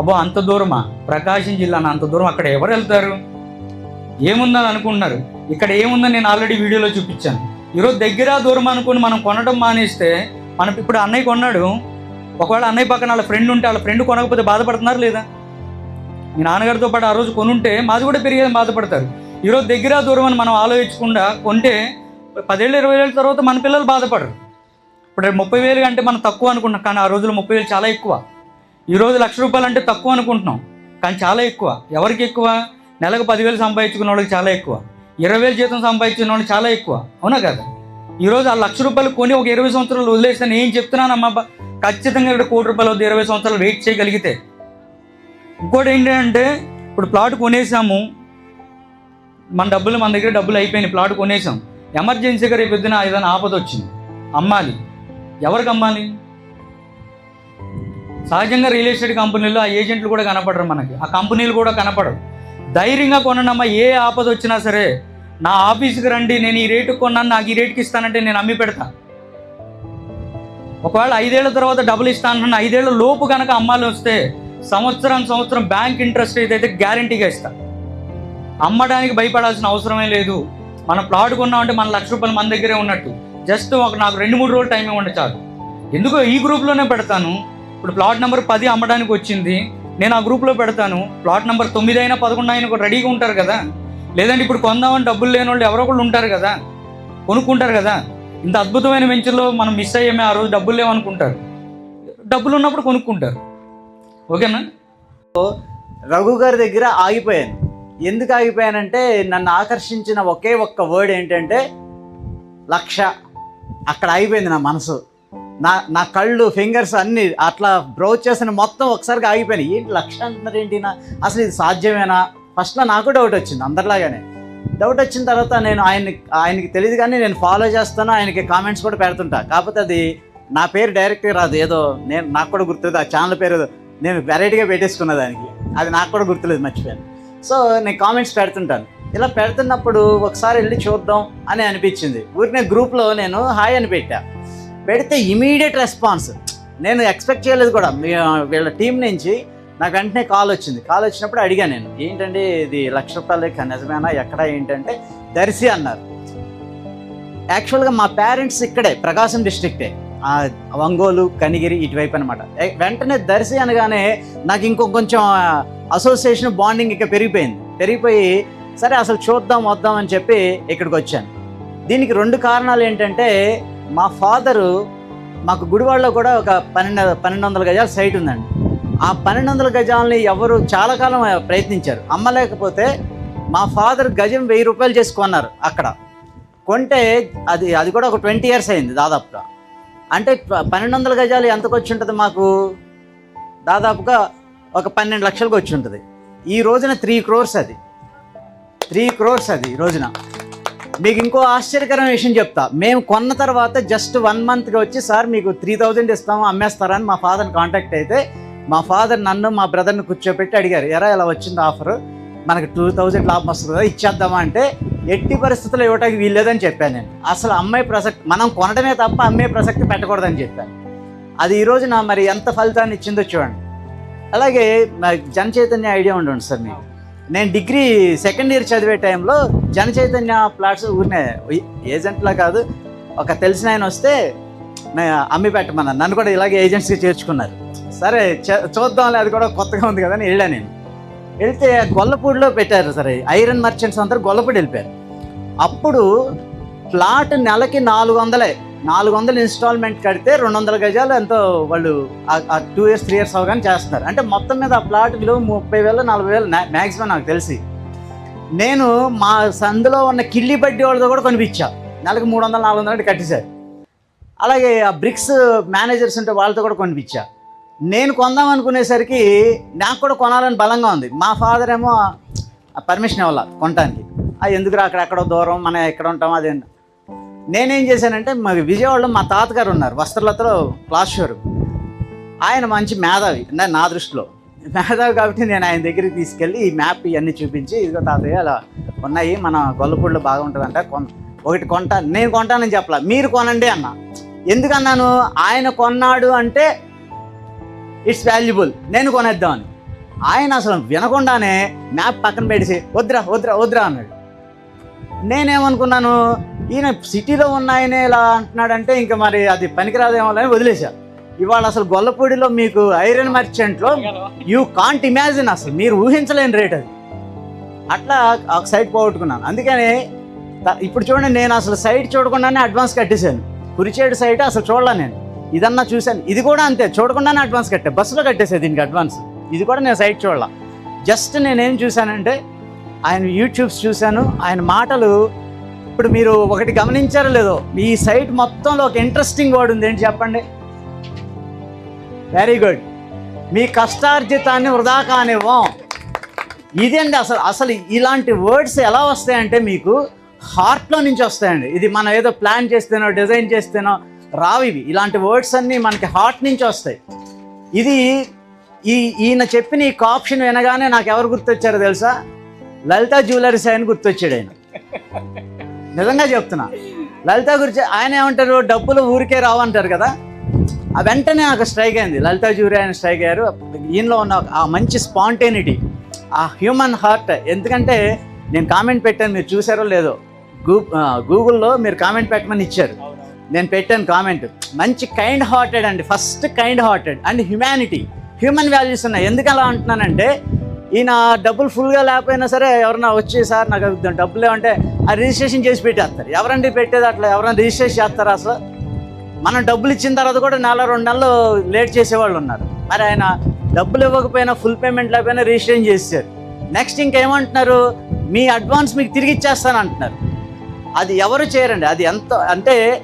అబ్బో అంత దూరమా? ప్రకాశం జిల్లా అంత దూరం అక్కడ ఎవరు వెళ్తారు? ఏముందని అనుకుంటున్నారు. ఇక్కడ ఏముందని నేను ఆల్రెడీ వీడియోలో చూపించాను. ఈరోజు దగ్గర దూరం అనుకుని మనం కొనడం మానేస్తే మనం ఇప్పుడు అన్నయ్య కొన్నాడు. ఒకవేళ అన్నయ్య పక్కన వాళ్ళ ఫ్రెండ్ ఉంటే వాళ్ళ ఫ్రెండ్ కొనకపోతే బాధపడుతున్నారు లేదా? మీ నాన్నగారితో పాటు ఆ రోజు కొనుంటే మాది కూడా పెరిగేది బాధపడతారు. ఈరోజు దగ్గర దూరం అని మనం ఆలోచించకుండా కొంటే పదేళ్ళు ఇరవై ఏళ్ళ తర్వాత మన పిల్లలు బాధపడరు. ఇప్పుడు ముప్పై వేలు అంటే మనం తక్కువ అనుకుంటున్నాం కానీ ఆ రోజుల్లో ముప్పై వేలు చాలా ఎక్కువ. ఈరోజు లక్ష రూపాయలు అంటే తక్కువ అనుకుంటున్నాం కానీ చాలా ఎక్కువ. ఎవరికి ఎక్కువ? నెలకు పదివేలు సంపాదించుకున్న వాళ్ళకి చాలా ఎక్కువ. ఇరవై వేలు జీతం సంపాదించిన వాళ్ళకి చాలా ఎక్కువ. అవునా కదా? ఈరోజు ఆ లక్ష రూపాయలు కొని ఒక ఇరవై సంవత్సరాలు వదిలేస్తే నేను ఏం చెప్తున్నానమ్మా? ఖచ్చితంగా ఇక్కడ కోటి రూపాయలు వద్ద ఇరవై సంవత్సరాలు వెయిట్ చేయగలిగితే ఇంకోటి ఏంటంటే ఇప్పుడు ప్లాట్ కొనేసాము. మన డబ్బులు మన దగ్గర డబ్బులు అయిపోయినాయి ప్లాట్ కొనేసాం. ఎమర్జెన్సీగా రేపు పొద్దున ఏదైనా ఆపద వచ్చింది అమ్మాలి. ఎవరికి అమ్మాలి? సహజంగా రియల్ ఎస్టేట్ కంపెనీలో ఆ ఏజెంట్లు కూడా కనపడరు మనకి. ఆ కంపెనీలు కూడా కనపడరు ధైర్యంగా కొనడమ్మా ఏ ఆపద వచ్చినా సరే నా ఆఫీస్కి రండి నేను ఈ రేటుకి కొన్నాను నాకు ఈ రేటుకి ఇస్తానంటే నేను అమ్మి పెడతా. ఒకవేళ ఐదేళ్ళ తర్వాత డబ్బులు ఇస్తాను ఐదేళ్ళ లోపు కనుక అమ్మాలి వస్తే సంవత్సరం సంవత్సరం బ్యాంక్ ఇంట్రెస్ట్ అయితే గ్యారంటీగా ఇస్తా. అమ్మడానికి భయపడాల్సిన అవసరమే లేదు. మనం ప్లాట్ కొన్నామంటే మన లక్ష రూపాయలు మన దగ్గరే ఉన్నట్టు. జస్ట్ ఒక నాకు రెండు మూడు రోజులు టైం ఇవ్వండి చాలు. ఎందుకో ఈ గ్రూప్లోనే పెడతాను. ఇప్పుడు ప్లాట్ నెంబర్ పది అమ్మడానికి వచ్చింది. నేను ఆ గ్రూప్లో పెడతాను. ప్లాట్ నెంబర్ తొమ్మిది అయినా పదకొండు అయినా కూడా రెడీగా ఉంటారు కదా. లేదంటే ఇప్పుడు కొందామని డబ్బులు లేని వాళ్ళు ఎవరో ఒకళ్ళు ఉంటారు కదా. కొనుక్కుంటారు కదా. ఇంత అద్భుతమైన వెంచర్లో మనం మిస్ అయ్యామే ఆ రోజు డబ్బులు లేవనుకుంటారు. డబ్బులు ఉన్నప్పుడు కొనుక్కుంటారు. ఓకేనా?
రఘు గారి దగ్గర ఆగిపోయాను. ఎందుకు ఆగిపోయానంటే నన్ను ఆకర్షించిన ఒకే ఒక్క వర్డ్ ఏంటంటే లక్ష. అక్కడ ఆగిపోయింది నా మనసు. నా నా కళ్ళు ఫింగర్స్ అన్నీ అట్లా బ్రౌజ్ చేసిన మొత్తం ఒకసారిగా ఆగిపోయినాయి. ఏంటి లక్ష అంటున్నారు ఏంటి నా? అసలు ఇది సాధ్యమేనా? ఫస్ట్లో నాకు డౌట్ వచ్చింది అందరిలాగానే. డౌట్ వచ్చిన తర్వాత నేను ఆయన్ని ఆయనకి తెలియదు కానీ నేను ఫాలో చేస్తాను ఆయనకి కామెంట్స్ కూడా పెడుతుంటా. కాకపోతే అది నా పేరు డైరెక్ట్గా రాదు. ఏదో నేను నాకు కూడా గుర్తుంది ఆ ఛానల్ పేరు నేను వెరైటీగా పెట్టేసుకున్న దానికి. అది నాకు కూడా గుర్తులేదు మర్చిపోయాను. సో నేను కామెంట్స్ పెడుతుంటాను. ఇలా పెడుతున్నప్పుడు ఒకసారి వెళ్ళి చూద్దాం అని అనిపించింది. ఊరినే గ్రూప్లో నేను హాయ్ అని పెట్టా. పెడితే ఇమీడియట్ రెస్పాన్స్ నేను ఎక్స్పెక్ట్ చేయలేదు కూడా. మీ వీళ్ళ టీం నుంచి నాకు వెంటనే కాల్ వచ్చింది. కాల్ వచ్చినప్పుడు అడిగాను నేను ఏంటంటే ఇది లక్ష రూపాయలు నిజమేనా? ఎక్కడ ఏంటంటే? దర్శి అన్నారు. యాక్చువల్గా మా పేరెంట్స్ ఇక్కడే ప్రకాశం డిస్ట్రిక్టే ఆ ఒంగోలు కనిగిరి ఇటువైపు అనమాట వెంటనే దర్శి అనగానే నాకు ఇంకో కొంచెం అసోసియేషన్ బాండింగ్ ఇక పెరిగిపోయింది. పెరిగిపోయి సరే అసలు చూద్దాం వద్దాం అని చెప్పి ఇక్కడికి వచ్చాను. దీనికి రెండు కారణాలు ఏంటంటే మా ఫాదరు మాకు గుడివాడలో కూడా ఒక పన్నెండు పన్నెండు వందల గజాల సైట్ ఉందండి. ఆ పన్నెండు వందల గజాలని ఎవరు చాలా కాలం ప్రయత్నించారు. అమ్మలేకపోతే మా ఫాదర్ గజం వెయ్యి రూపాయలు చేసి కొన్నారు అక్కడ. కొంటే అది అది కూడా ఒక ట్వంటీ ఇయర్స్ అయింది దాదాపుగా. అంటే పన్నెండు వందల గజాలు ఎంతకు వచ్చి ఉంటుంది మాకు? దాదాపుగా ఒక పన్నెండు లక్షలకు వచ్చి ఉంటుంది ఈ రోజున త్రీ క్రోర్స్ అది. త్రీ క్రోర్స్ అది ఈ రోజున. మీకు ఇంకో ఆశ్చర్యకరమైన విషయం చెప్తా. మేము కొన్న తర్వాత జస్ట్ వన్ మంత్గా వచ్చి సార్ మీకు త్రీ థౌజండ్ ఇస్తాము అమ్మేస్తారని మా ఫాదర్ని కాంటాక్ట్ అయితే మా ఫాదర్ నన్ను మా బ్రదర్ని కూర్చోబెట్టి అడిగారు. ఎరా ఇలా వచ్చింది ఆఫర్? మనకు టూ థౌజండ్ లాభం వస్తుంది? కదా ఇచ్చేద్దామా? అంటే ఎట్టి పరిస్థితుల్లో ఇవ్వటానికి వీల్లేదని చెప్పాను నేను. అసలు అమ్మాయి ప్రసక్తి మనం కొనడమే తప్ప అమ్మే ప్రసక్తి పెట్టకూడదని చెప్పాను. అది ఈరోజు నా మరి ఎంత ఫలితాన్ని ఇచ్చిందో చూడండి. అలాగే మరి ఐడియా ఉండండి సార్ మీకు. నేను డిగ్రీ సెకండ్ ఇయర్ చదివే టైంలో జన చైతన్య ప్లాట్స్ ఊరినే ఏజెంట్లా కాదు ఒక తెలిసిన ఆయన వస్తే అమ్మి పెట్టమన్నాను. నన్ను కూడా ఇలాగే ఏజెంట్స్కి చేర్చుకున్నారు. సరే చ- చూద్దాంలే అది కూడా కొత్తగా ఉంది కదా అని వెళ్ళాను నేను. వెళ్తే గొల్లపూడిలో పెట్టారు సరే ఐరన్ మర్చెంట్స్ అందరూ గొల్లపూడి వెళ్ళిపోయారు. అప్పుడు ప్లాట్ నెలకి నాలుగు వందలే. నాలుగు వందలు ఇన్స్టాల్మెంట్ కడితే రెండు వందల గజాలు ఎంతో వాళ్ళు ఆ టూ ఇయర్స్ త్రీ ఇయర్స్ అవగానే చేస్తున్నారు. అంటే మొత్తం మీద ఆ ప్లాట్ విలువ ముప్పై వేలు నలభై వేలు మ్యాక్సిమం నాకు తెలిసి. నేను మా సందులో ఉన్న కిల్లి బడ్డీ వాళ్ళతో కూడా కొనిపించా. నెలకు మూడు వందలు నాలుగు వందలు అంటే కట్టేశారు. అలాగే ఆ బ్రిక్స్ మేనేజర్స్ ఉంటే వాళ్ళతో కూడా కొనిపించా. నేను కొందాం అనుకునేసరికి నాకు కూడా కొనాలని బలంగా ఉంది. మా ఫాదర్ ఏమో పర్మిషన్ ఇవ్వాలి కొనటానికి. ఎందుకురా అక్కడ ఎక్కడో దూరం మనం ఎక్కడ ఉంటాం అదే నేనేం చేశానంటే మా విజయవాడలో మా తాతగారు ఉన్నారు వస్త్రలతలో క్లాస్ షోరు. ఆయన మంచి మేధావి నా నా దృష్టిలో. మేధావి కాబట్టి నేను ఆయన దగ్గరికి తీసుకెళ్ళి ఈ మ్యాప్ ఇవన్నీ చూపించి ఇదిగో తాతయ్య అలా ఉన్నాయి మన గొల్లపూడిలో బాగా ఉంటుందంట కొన్ ఒకటి కొంటా నేను కొంటానని చెప్పలా మీరు కొనండి అన్న. ఎందుకన్నాను? ఆయన కొన్నాడు అంటే ఇట్స్ వాల్యుబుల్ నేను కొనేద్దామని. ఆయన అసలు వినకుండానే మ్యాప్ పక్కన పెడిసి వద్దురా వద్దురా వద్దురా అన్నాడు. నేనేమనుకున్నాను ఈయన సిటీలో ఉన్న ఎలా ఇలా అంటున్నాడంటే ఇంకా మరి అది పనికిరాదేమో అని వదిలేశా. ఇవాళ అసలు గొల్లపూడిలో మీకు ఐరన్ మర్చెంట్లో యూ కాంట్ ఇమాజిన్ అసలు మీరు ఊహించలేని రేట్ అది. అట్లా ఒక సైట్ పోగొట్టుకున్నాను. అందుకని ఇప్పుడు చూడండి నేను అసలు సైట్ చూడకుండానే అడ్వాన్స్ కట్టేశాను. కురిచేడు సైట్ అసలు చూడలే నేను. ఇదన్నా చూశాను. ఇది కూడా అంతే చూడకుండానే అడ్వాన్స్ కట్టే. బస్సులో కట్టేసాను దీనికి అడ్వాన్స్. ఇది కూడా నేను సైట్ చూడాల. జస్ట్ నేనేం చూశానంటే ఆయన యూట్యూబ్స్ చూశాను. ఆయన మాటలు ఇప్పుడు మీరు ఒకటి గమనించారో లేదో ఈ సైట్ మొత్తంలో ఒక ఇంట్రెస్టింగ్ వర్డ్ ఉంది. ఏంటి చెప్పండి? వెరీ గుడ్ మీ కష్టార్జితాన్ని వృధా కానివ్వం. ఇదండి అసలు అసలు ఇలాంటి వర్డ్స్ ఎలా వస్తాయంటే మీకు హార్ట్లో నుంచి వస్తాయండి. ఇది మనం ఏదో ప్లాన్ చేస్తేనో డిజైన్ చేస్తేనో రావు ఇవి. ఇలాంటి వర్డ్స్ అన్నీ మనకి హార్ట్ నుంచి వస్తాయి. ఇది ఈ ఈయన చెప్పిన ఈ కాప్షన్ వినగానే నాకు ఎవరు గుర్తొచ్చారో తెలుసా? లలిత జ్యువెలరీస్ ఆయన గుర్తొచ్చాడు ఆయన. నిజంగా చెప్తున్నా. లలిత గురించి ఆయన ఏమంటారు? డబ్బులు ఊరికే రావంటారు కదా? ఆ వెంటనే నాకు స్ట్రైక్ అయింది. లలిత జ్యూరీ ఆయన స్ట్రైక్ అయ్యారు. ఈయనలో ఉన్న ఆ మంచి స్పాంటేనిటీ ఆ హ్యూమన్ హార్ట్ ఎందుకంటే నేను కామెంట్ పెట్టాను మీరు చూసారో లేదో? గూ గూగుల్లో మీరు కామెంట్ పెట్టమని ఇచ్చారు. నేను పెట్టాను కామెంట్ మంచి కైండ్ హార్టెడ్ అండి. First kind hearted and humanity human values ఉన్నాయి. ఎందుకు అలా అంటున్నానంటే ఈయన డబ్బులు ఫుల్గా లేకపోయినా సరే ఎవరన్నా వచ్చి సార్ నాకు డబ్బులు ఏమంటే ఆ రిజిస్ట్రేషన్ చేసి పెట్టేస్తారు. ఎవరండి పెట్టేది అట్లా? ఎవరైనా రిజిస్ట్రేషన్ చేస్తారా అసలు మనం డబ్బులు ఇచ్చిన తర్వాత కూడా నెల రెండు నెలలు లేట్ చేసేవాళ్ళు ఉన్నారు. మరి ఆయన డబ్బులు ఇవ్వకపోయినా ఫుల్ పేమెంట్ లేకపోయినా రిజిస్ట్రేషన్ చేశారు నెక్స్ట్ ఇంకేమంటున్నారు? మీ అడ్వాన్స్ మీకు తిరిగి ఇచ్చేస్తాను అంటున్నారు. అది ఎవరు చేయరండి? అది ఎంత? అంటే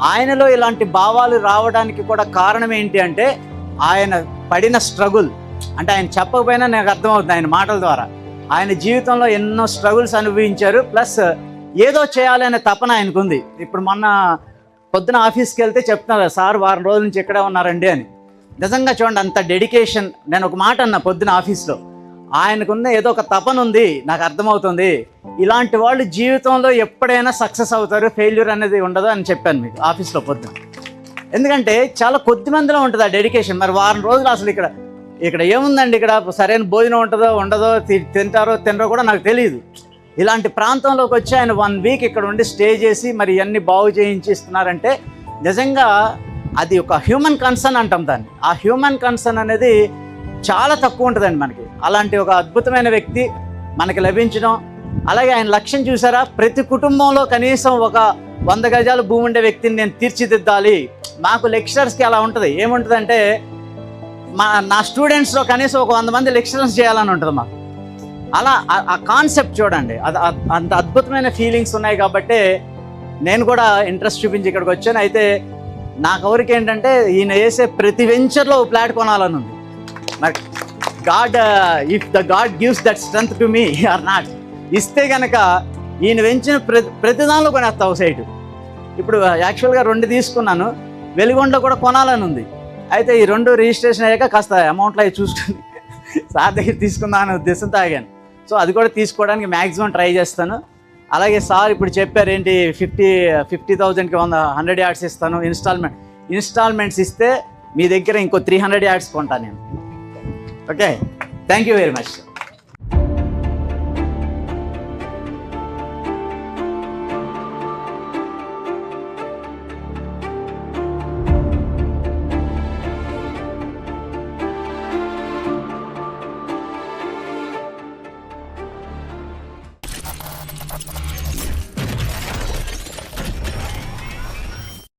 ఆయనలో ఇలాంటి భావాలు రావడానికి కూడా కారణం ఏంటి అంటే ఆయన పడిన స్ట్రగుల్. అంటే ఆయన చెప్పకపోయినా నాకు అర్థమవుతుంది ఆయన మాటల ద్వారా. ఆయన జీవితంలో ఎన్నో స్ట్రగుల్స్ అనుభవించారు. ప్లస్ ఏదో చేయాలనే తపన ఆయనకుంది. ఇప్పుడు మొన్న పొద్దున ఆఫీస్కి వెళ్తే చెప్తున్నారు సార్ వారం రోజుల నుంచి ఇక్కడే ఉన్నారండి అని. నిజంగా చూడండి అంత డెడికేషన్. నేను ఒక మాట అన్నా పొద్దున ఆఫీస్లో. ఆయనకున్న ఏదో ఒక తపన ఉంది నాకు అర్థమవుతుంది. ఇలాంటి వాళ్ళు జీవితంలో ఎప్పుడైనా సక్సెస్ అవుతారు ఫెయిల్యూర్ అనేది ఉండదు అని చెప్పాను మీకు ఆఫీస్లో పొద్దున. ఎందుకంటే చాలా కొద్ది మందిలో ఉంటుంది ఆ డెడికేషన్. మరి వారం రోజులు అసలు ఇక్కడ ఇక్కడ ఏముందండి ఇక్కడ? సరైన భోజనం ఉంటుందో ఉండదో తి- తింటారో తినరో కూడా నాకు తెలియదు ఇలాంటి ప్రాంతంలోకి వచ్చి ఆయన వన్ వీక్ ఇక్కడ ఉండి స్టే చేసి మరి ఇవన్నీ బాగు చేయించి ఇస్తున్నారంటే నిజంగా అది ఒక హ్యూమన్ కన్సర్న్ అంటాం దాన్ని. ఆ హ్యూమన్ కన్సర్న్ అనేది చాలా తక్కువ ఉంటుందండి మనకి. అలాంటి ఒక అద్భుతమైన వ్యక్తి మనకి లభించడం. అలాగే ఆయన లక్ష్యం చూసారా? ప్రతి కుటుంబంలో కనీసం ఒక వంద గజాలు భూమి ఉండే వ్యక్తిని నేను తీర్చిదిద్దాలి. మాకు లెక్చరర్స్కి అలా ఉంటుంది. ఏముంటుందంటే మా నా స్టూడెంట్స్లో కనీసం ఒక వంద మంది లెక్చరర్స్ చేయాలని ఉంటుంది మాకు. అలా ఆ- కాన్సెప్ట్ చూడండి. అది అంత అద్భుతమైన ఫీలింగ్స్ ఉన్నాయి కాబట్టి నేను కూడా ఇంట్రెస్ట్ చూపించి ఇక్కడికి వచ్చాను. అయితే నా కోరిక ఏంటంటే ఈయన వేసే ప్రతి వెంచర్లో ఫ్లాట్ కొనాలని ఉంది. మరి God if the God gives that strength to me or not ఇస్తే కనుక ఈయన వెంచిన ప్రతి ప్రతి దానిలో కొనేస్తావు సైటు. ఇప్పుడు uh, యాక్చువల్గా రెండు తీసుకున్నాను. వెలుగొండలో కూడా కొనాలని ఉంది. అయితే ఈ రెండు రిజిస్ట్రేషన్ అయ్యాక కాస్త అమౌంట్లో అవి చూసుకుని సార్ దగ్గర తీసుకుందాం అనే ఉద్దేశంతో ఆగాను. సో అది కూడా తీసుకోవడానికి మ్యాక్సిమం ట్రై చేస్తాను. అలాగే సార్ ఇప్పుడు చెప్పారు ఏంటి ఫిఫ్టీ ఫిఫ్టీ థౌజండ్కి వంద హండ్రెడ్ యాడ్స్ ఇస్తాను ఇన్స్టాల్మెంట్ ఇన్స్టాల్మెంట్స్ ఇస్తే మీ దగ్గర ఇంకో త్రీ హండ్రెడ్ యాడ్స్ కొంటాను నేను. Okay thank you very much